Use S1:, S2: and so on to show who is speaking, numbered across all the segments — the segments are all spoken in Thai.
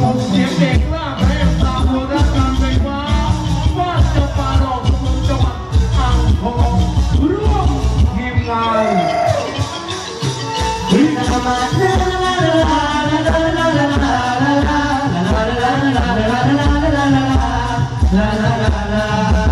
S1: ผมเสียงเด็กล่าเพชรตามโบราณการไฟฟ้าว่า
S2: จะปาดอ
S1: กสมุนจังหวัดอ่างทองร่วมทีมงานวิทยามาลาลาลาลาลาลาลาลาลาลาลาลาลาลาลาลาลาลาลา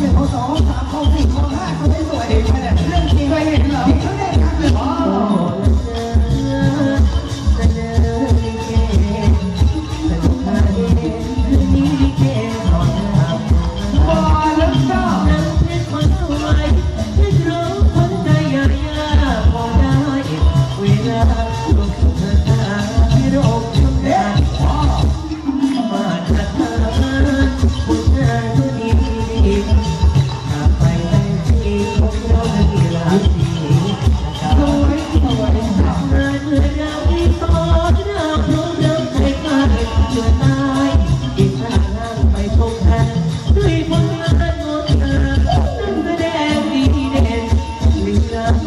S1: หนึ่สองสามพอสี่พอห้าทำให้สวยเองเนี่เรื่องจริงไม่
S2: เห็
S1: นเหรอ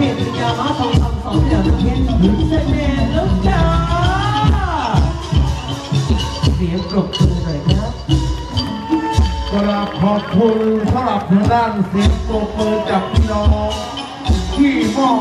S1: ผิดอยามาองสององเช่นเสน่ห์แล้วจ้าเสียงปรบมือหน่ยครับ
S2: กราบขอบคุณสำหรับทางด้านเสียงปรบมือจากพี่น้องที่มอบ